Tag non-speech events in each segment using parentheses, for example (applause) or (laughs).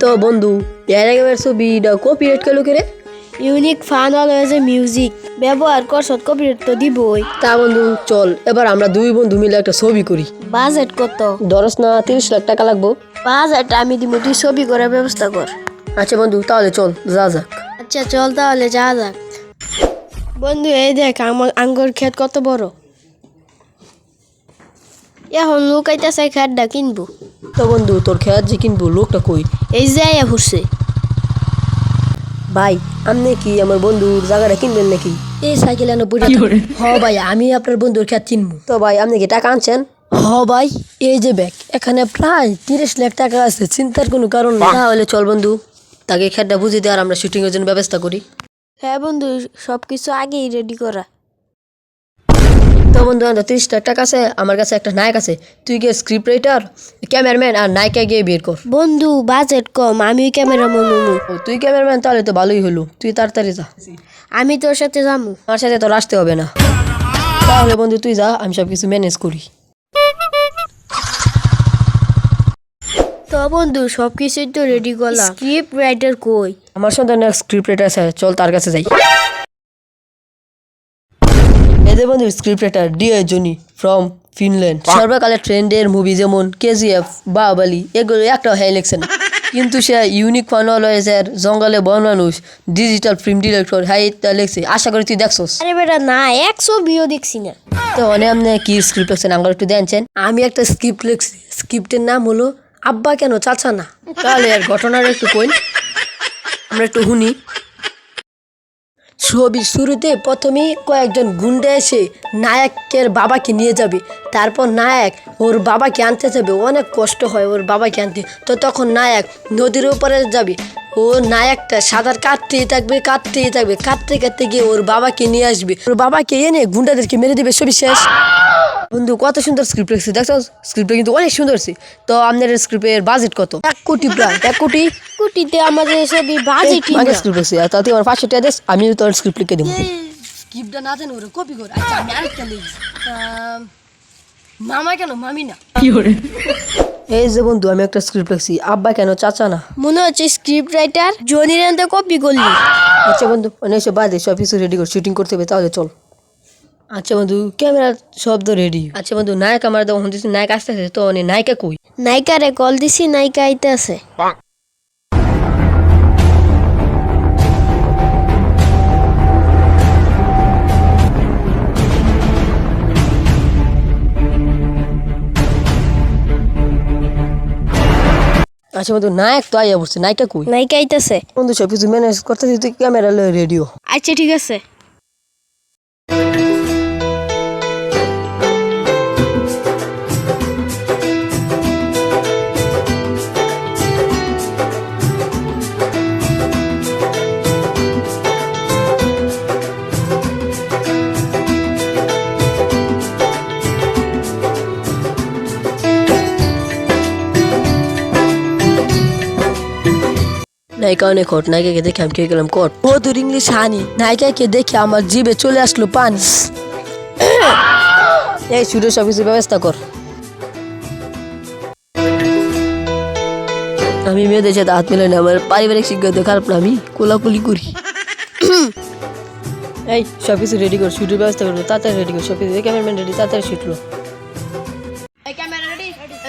তো বন্ধু এর আগের ছবিটা কপিরাইট কেন করে? ইউনিক ফান অলওয়েজ মিউজিক ব্যবহার করছত কপিরাইট তো দিবই। তা বন্ধু চল এবার আমরা দুই বন্ধু মিলে একটা ছবি করি। বাজেট কত? ধরস না তিরিশ লাখ টাকা লাগবো। বাজেট আমি দিব তুই ছবি করার ব্যবস্থা কর। আচ্ছা বন্ধু তাহলে চল যা যাক। আচ্ছা চল তাহলে যা যাক। বন্ধু এই দেখ আমার আঙ্গুর ক্ষেত কত বড়? এখন লোক আইতাছে খেতটা কিনবো। তো বন্ধু তোর খেয়াল যে কিনবো লোকটা কই? এই যে আইয়া ঘুরছে ভাই আপনি কি আমার বন্ধুর জায়গাটা কিনবেন নাকি? এই সাইকেল এনে পড়ে। হ ভাই আমি আপনার বন্ধুর খেত কিনবো। তো ভাই আপনি কি টাকা আনছেন? হ ভাই এই যে ব্যাগ এখানে প্রায় তিরিশ লাখ টাকা আছে চিন্তার কোনো কারণ নেই। তাহলে চল বন্ধু তাকে খেতটা বুঝিয়ে দেওয়ার আমরা শুটিং এর জন্য ব্যবস্থা করি। হ্যাঁ বন্ধু সব কিছু আগেই রেডি করা। তো বন্ধু আমার তিরিশ লাখ টাকা আছে আমার কাছে একটা নায়ক আছে। তুই গিয়ে স্ক্রিপ্ট রাইটার ক্যামেরাম্যান আর নায়িকা গিয়ে বের কর। বন্ধু বাজেট কম আমি ক্যামেরা মনুমু ও তুই ক্যামেরাম্যান তাহলে তো ভালোই হলো। তুই তাড়াতাড়ি যা। আমি তোর সাথে যাব। আমার সাথে তোর আসতে হবে না। তাহলে বন্ধু তুই যা আমি সব কিছু ম্যানেজ করি। তো বন্ধু সব কিছুই তো রেডি করলাম। স্ক্রিপ্ট রাইটার কই? আমার সন্তানের স্ক্রিপ্ট রাইটার আছে চল তার কাছে যাই। এদের বন্ধু script writer the Johnny from Finland সর্বকালের ট্রেন্ডের মুভি যেমন কেজিএফ বাহুবালি এগুলো একটাও হ্যাঁ লেখছে না কিন্তু সে ইউনিক ফানোলয়েজের জঙ্গলে বন মানুষ ডিজিটাল ফিল্ম ডিরেক্টর হ্যাঁ এটা লেখছে আশা করি তুই দেখছোস। আরে বেটা না একশো বিও দেখছি না। তো অনেক আপনি কি স্ক্রিপ্ট লিখছেন আমার একটু দেখছেন আমি একটা স্ক্রিপ্ট লিখছি স্ক্রিপ্টের নাম হলো আব্বা কেন চাচা না? তাহলে আর ঘটনার একটু কই আমরা একটু শুনি। ছবির শুরুতে প্রথমেই কয়েকজন গুন্ডা এসে নায়কের বাবাকে নিয়ে যাবে। তারপর নায়ক ওর বাবাকে আনতে যাবে। অনেক কষ্ট হয় ওর বাবাকে আনতে। তো তখন নায়ক নদীর উপরে যাবে। ও নায়কটা সাঁতার কাটতেই থাকবে কাটতেই থাকবে কাটতে কাটতে গিয়ে ওর বাবাকে নিয়ে আসবে। ওর বাবাকে এনে গুন্ডাদেরকে মেরে দেবে ছবি শেষ। বন্ধু কত সুন্দর স্ক্রিপ্ট লিখছি দেখছ? স্ক্রিপ্টটা কিন্তু অনেক সুন্দর তো আপনাদের স্ক্রিপ্টের বাজেট কত? এক কোটি প্রায় এক কোটি। কুটিতে আমাদের ছবি বাজেট আগে স্ক্রিপ্ট লিখছি আর তাতে আমার পাঁচশো টাকা দিস আমি তোর স্ক্রিপ্ট লিখে দেবো। স্ক্রিপ্টটা না জানি ওরা কপি কর। আচ্ছা আমি আরেকটা লিখি মামা কেন? মামি না। এই যে বন্ধু আমি একটা স্ক্রিপ্ট লিখছি। আব্বা কেন চাচা না? মনে হচ্ছে স্ক্রিপ্ট রাইটার জনি আনতে কপি করলি। আচ্ছা বন্ধু অনেক সব বাদে সব কিছু রেডি কর শুটিং করতে হবে তাহলে চল। আচ্ছা বন্ধু ক্যামেরা সব তো রেডি আচ্ছা বন্ধু নায়ক আমার হচ্ছে নায়ক আসতে আসতে তো অনেক নায়িকা কই? নায়িকারে কল দিছি নায়িকা আইতে আছে আচ্ছা বন্ধু নায়ক তো আইয়া পড়ছে নায়িকা কই? নায়িকা আইতাছে। বন্ধু সব কিছু ম্যানেজ করতে তুই ক্যামেরা লয়ে রেডিও আচ্ছা ঠিক আছে। নায়িকা অনেক হট নায়িকাকে দেখে আমি কে গেলাম কট মধুর ইংলিশ হানি। নায়িকাকে দেখে আমার জিভে চলে আসলো পানি। এই শুরু সব কিছু ব্যবস্থা কর। আমি মেয়েদের সাথে হাত মিলাই না আমার পারিবারিক শিক্ষা খারাপ না আমি কোলাকুলি করি। এই সব কিছু রেডি কর শুটের ব্যবস্থা করব তাড়াতাড়ি রেডি কর সব কিছু। ক্যামেরাম্যান রেডি তাড়াতাড়ি শুটলো ক্যামেরা রেডি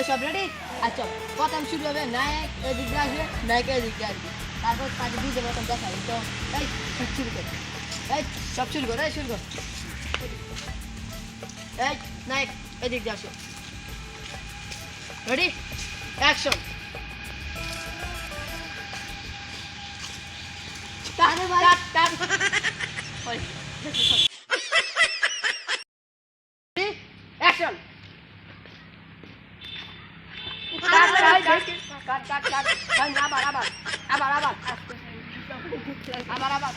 সব রেডি আচ্ছা প্রথম শুরু হবে নায়ক এদিক আসবে নায়িকা এদিক আসবে। তারপর তাকে দিয়ে দেবো তখন দেখাই। তো এই সব শুরু কর। এই সব শুরু কর এই শুরু কর। এই নায়ক এদিক দিয়ে আসো। রেডি অ্যাকশন কাট কাট ওই অ্যাকশন কাট কাট কাট আবার আবার আবার আবার আবার আবার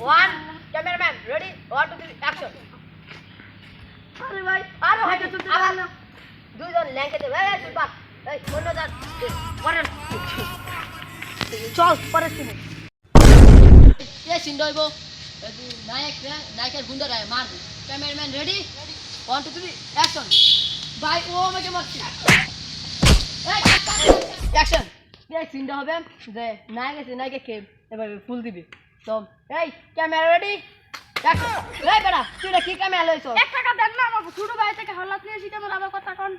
one cameraman ready one two three action আরে ভাই আরে ভাই আবার দুইজন ল্যাঙ্কে দেবে এই বাদ এই অন্যজন পরের চল পরের সিনে এ সিন নায়ক নায়কের গুন্ডারা মারবে cameraman ready one two three action ভাই ও আমাকে মারছে। অ্যাকশন এই সিনটা হবে যে নায়ক আছে নায়কে কে এভাবে ফুল দিবি। তো এই ক্যামেরা রেডি এই তুই কি ক্যামেরা লইছো? এক টাকা দেন না আমার ছোট ভাই থেকে হল্লাত নিয়ে শিখে আমার আবার কথা কন।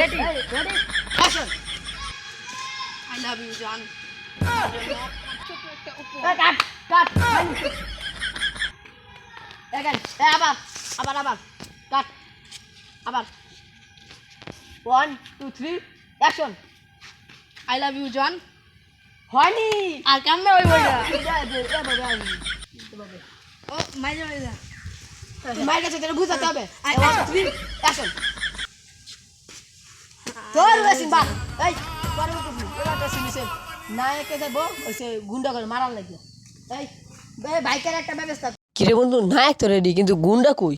Ready ready action I love you জান কাট কাট আবার আবার আবার। আবার। One two three action I love you জন হয়নি আর কেমন (laughs) ওই। ও মাইজা মায়ের কাছে তোরা বুঝাতে হবে। ওয়ান থ্রি অ্যাকশন তোর বেশি বাদ এই পরবর্তী নায়কে যাব ওই সে গুন্ডা করে মারার লাগে। এই বাইকের একটা ব্যবস্থা। কিরে বন্ধু নায়ক তো রেডি কিন্তু গুন্ডা কই?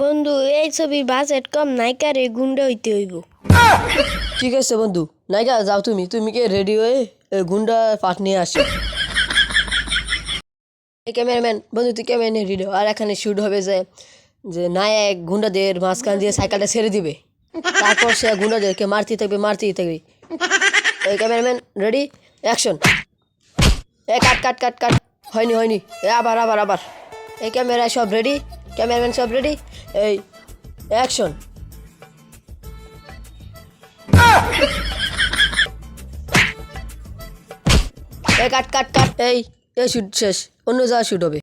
বন্ধু, এই ছবির বাজেট কম নাইকারে গুন্ডা হইতে হইব। ঠিক আছে বন্ধু, নায়িকা, যাও তুমি। তুমি কে রেডি হয়ে গুন্ডা পাঠ নিয়ে আসো? এই ক্যামেরাম্যান বন্ধু, তুই ক্যামেরা নিয়ে রেডি আর এখানে শুট হবে যে যে নায়ক গুন্ডাদের মাঝখান দিয়ে সাইকেলটা ছেড়ে দিবে। তারপর সে গুন্ডাদেরকে মারতেই থাকবে মারতেই থাকবে। এই ক্যামেরাম্যান রেডি অ্যাকশন এ কাট কাট কাট কাট হয়নি হয়নি। এ, আবার আবার আবার। এই ক্যামেরা সব রেডি ক্যামেরাম্যান সব রেডি? এই, অ্যাকশন। Cut cut cut. এই এই, শুট শেষ। অন্য জায়গায় শুট হবে।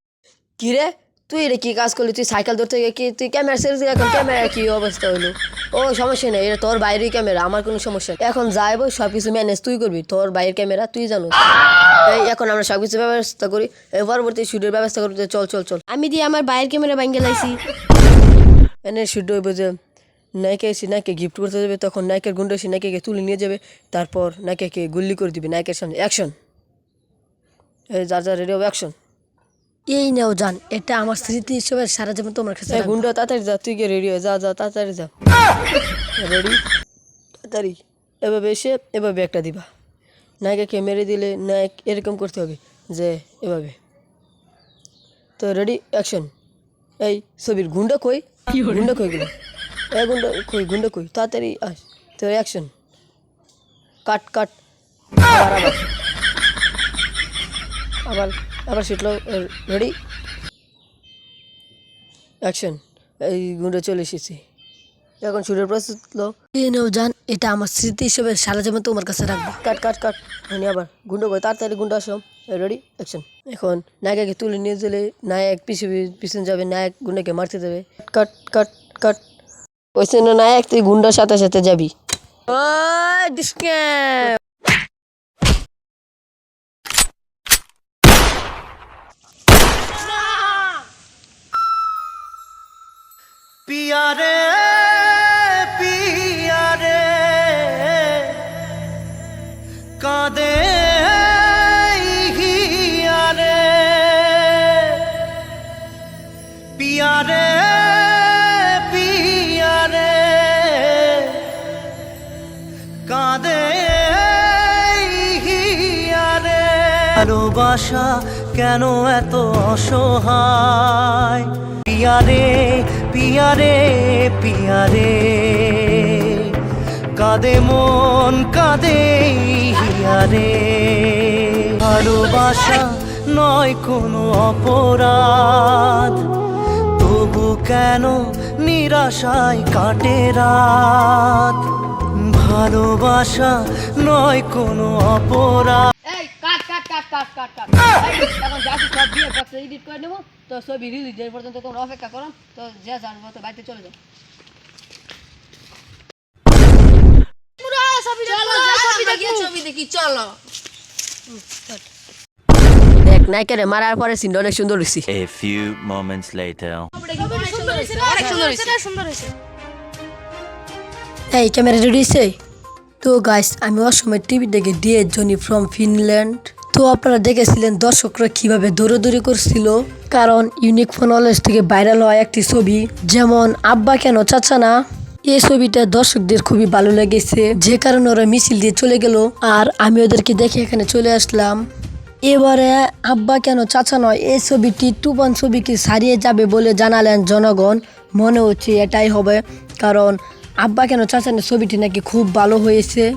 কি রে? তুই রে কি কাজ করলি? তুই সাইকেল ধরতে গিয়ে কি তুই ক্যামেরা দিলি এখন ক্যামেরা কি অবস্থা হলো? ও, সমস্যা নেই, এটা তোর বাইরের ক্যামেরা আমার কোনো সমস্যা নেই। এখন যাইবো সব কিছু ম্যানেজ তুই করবি, তোর বাইরের ক্যামেরা তুই জানো। এই, এখন আমরা সব কিছু ব্যবস্থা করি পরবর্তী শুটের ব্যবস্থা করতে চল চল চল। আমি দিয়ে আমার বাইরের ক্যামেরা ভাঙ্গে লাইছি। এনে শুট হইব যে, নায়িকা এসে নায়কে গিফট করতে যাবে, তখন নায়কের গুন্ডা এসে নায়িকাকে তুলে নিয়ে যাবে, তারপর নায়িকাকে গুল্লি করে দিবে, নায়কের সামনে। অ্যাকশন এই, যা যা রেডি হবে অ্যাকশন এই নেও যান এটা আমার স্মৃতি হিসেবে সারা জীবন তোমার কাছে গুন্ডা তাড়াতাড়ি যা তুই গিয়ে রেডি হয়ে যা যা তাড়াতাড়ি যা। রেডি তাড়াতাড়ি। এভাবে এসে এভাবে একটা দিবা। নায়িকাকে মেরে দিলে নায়ক এরকম করতে হবে যে এভাবে। তো রেডি অ্যাকশন এই ছবির গুন্ডা কই? গুন্ডা কই গেল? এই গুন্ডা কই গুন্ডা কই? তাড়াতাড়ি আস তো অ্যাকশন কাট কাট। আবার। আবার। আবার শিটলো রেডি অ্যাকশন এই গুন্ডা চলে এসেছি। এখন শুটের প্রস্তুত জান, এটা আমার স্মৃতি হিসেবে সারা জীবন তোমার কাছে রাখব। কাট কাট কাট। হয়নি আবার গুন্ডা কই তাড়াতাড়ি গুন্ডা আসো। রেডি অ্যাকশন এখন নায়িকাকে তুলে নিয়ে গেলে নায়ক পিছু পিছনে যাবে, নায়ক গুন্ডাকে মারতে দেবে। কাট কাট কাট। কইছে না নায়ক, তুই গুন্ডার সাথে সাথে যাবি। রে, পিয়া রে। কাঁদে হিয়া রে। পিয়া রে পিয়া রে। কাঁদে হিয়া রে। ভালোবাসা কেন এত অসহায়? পিয়ারে পিয়ারে পিয়ারে। কাঁদে মন, কাঁদে হিয়ারে। ভালোবাসা নয় কোনো অপরাধ। তবু কেন নিরাশায় কাটে রাত? ভালোবাসা নয় কোনো অপরাধ। কাট কাট কাট কাট কাট। এখন যা সব দিয়ে বক্সে এডিট করে নেব। তো ছবি রিলিজ এর পর্যন্ত তোমরা অপেক্ষা করো। তো যে জানব তো বাড়িতে চলে যাও। চলো দেখ। নায়িকারে মারার পরে সিনটা অনেক সুন্দর হয়েছি A few moments later. অনেক সুন্দর হয়েছে সুন্দর হয়েছে এই ক্যামেরা রেডি তো গাইস আমি অসময় টিভি দেখে দিয়ে জনি ফ্রম ফিনল্যান্ড তো আপনারা দেখেছিলেন দর্শকরা কীভাবে দৌড়াদৌড়ি করছিল? কারণ ইউনিক ফোন থেকে ভাইরাল হয় একটি ছবি। যেমন, আব্বা কেন চাচা না? এই ছবিটা দর্শকদের খুবই ভালো লেগেছে, যে কারণে ওরা মিছিল দিয়ে চলে গেল। আর আমি ওদেরকে দেখে এখানে চলে আসলাম। এবারে, আব্বা কেন চাচা নয়? এই ছবিটি টুপন ছবিকে সারিয়ে যাবে বলে জানালেন জনগণ। মনে হচ্ছে এটাই হবে। কারণ, আব্বা কেন চাচা না? ছবিটি নাকি খুব ভালো হয়েছে।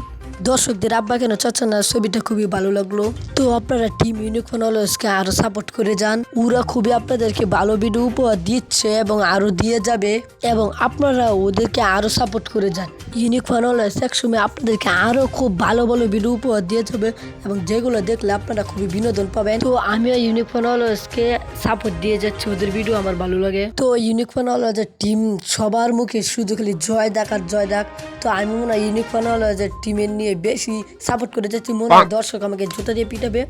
দর্শকদের আব্বা কেন চাচা না ছবিটা খুবই ভালো লাগল? তো আপনারা টিম ইউনিকর্ন অলওয়েজকে আরও সাপোর্ট করে যান। ওরা খুবই আপনাদেরকে ভালো ভিডিও উপহার দিচ্ছে এবং আরও দিয়ে যাবে এবং আপনারা ওদেরকে আরও সাপোর্ট করে যান। ইউনিকর্ন অলওয়েজ একসময় আপনাদেরকে আরও খুব ভালো ভালো ভিডিও উপহার দিয়ে যাবে এবং যেগুলো দেখলে আপনারা খুবই বিনোদন পাবেন। তো আমিও ইউনিকর্ন অলওয়েজকে সাপোর্ট দিয়ে যাচ্ছি, ওদের ভিডিও আমার ভালো লাগে। তো ইউনিকর্ন অলওয়েজের টিম সবার মুখে শুধু খালি জয় দেখ আর জয় দেখ। তো আমি মনে হয় ইউনিকর্ন অলওয়েজের টিমের নিয়ে বেশি সাপোর্ট করে যাচ্ছি। মনে হয় দর্শক আমাকে জুতা দিয়ে পিটাবে।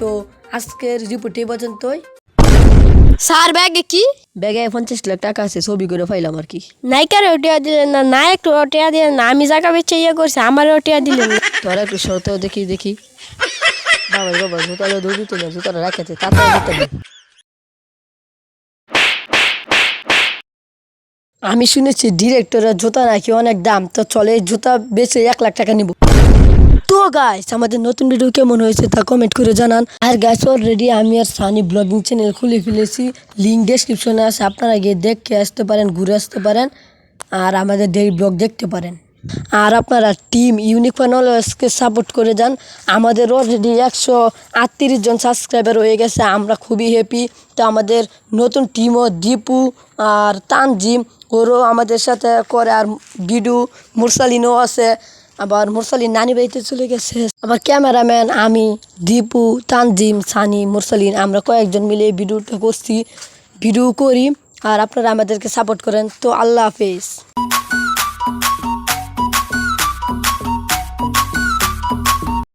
তো আজকের রিপোর্ট এই পর্যন্তই। স্যার ব্যাগে কি? ব্যাগে পঞ্চাশ লাখ টাকা আছে ছবি করে ফাইলাম আর কি। নায়িকার ওটিয়া দিলেন না নায়ক ওটিয়া দিলেন না আমি জায়গা বেচে ইয়ে করছি আমার ওটিয়া দিলেন না। (laughs) তোরা একটু শর্ত দেখি দেখি। বাবা বাবা জুতাটা না জুতাটা রাখাতে তাড়াতাড়ি জুতা দে। আমি শুনেছি ডিরেক্টরের জুতা নাকি অনেক দাম। তো চলে জুতা বেচে এক লাখ টাকা নিব। তো গাইস আমাদের নতুন ভিডিও কেমন হয়েছে তা কমেন্ট করে জানান। আর গাইস অলরেডি আমি আর সানি ব্লগিং চ্যানেল খুলে ফেলেছি। লিঙ্ক ডেসক্রিপশনে আছে, আপনারা গিয়ে দেখে আসতে পারেন, ঘুরে আসতে পারেন। আর আমাদের ডেইলি ব্লগ দেখতে পারেন। আর আপনারা টিম ইউনিকর্ন অলওয়েজকে সাপোর্ট করে যান। আমাদের অলরেডি একশো আটত্রিশ জন সাবস্ক্রাইবার হয়ে গেছে, আমরা খুবই হ্যাপি তো আমাদের নতুন টিমও দীপু আর তানজিম, ওরও আমাদের সাথে করে। আর বিডু মুরসালিনও আছে। আবার মুরসালিন নানি বাড়িতে চলে গেছে। আবার ক্যামেরাম্যান আমি, দীপু, তানজিম, সানি, মুরসালিন, আমরা কয়েকজন মিলে ভিডিওটা করছি। ভিডিও করি, আর আপনারা আমাদেরকে সাপোর্ট করেন। তো আল্লাহ হাফেজ।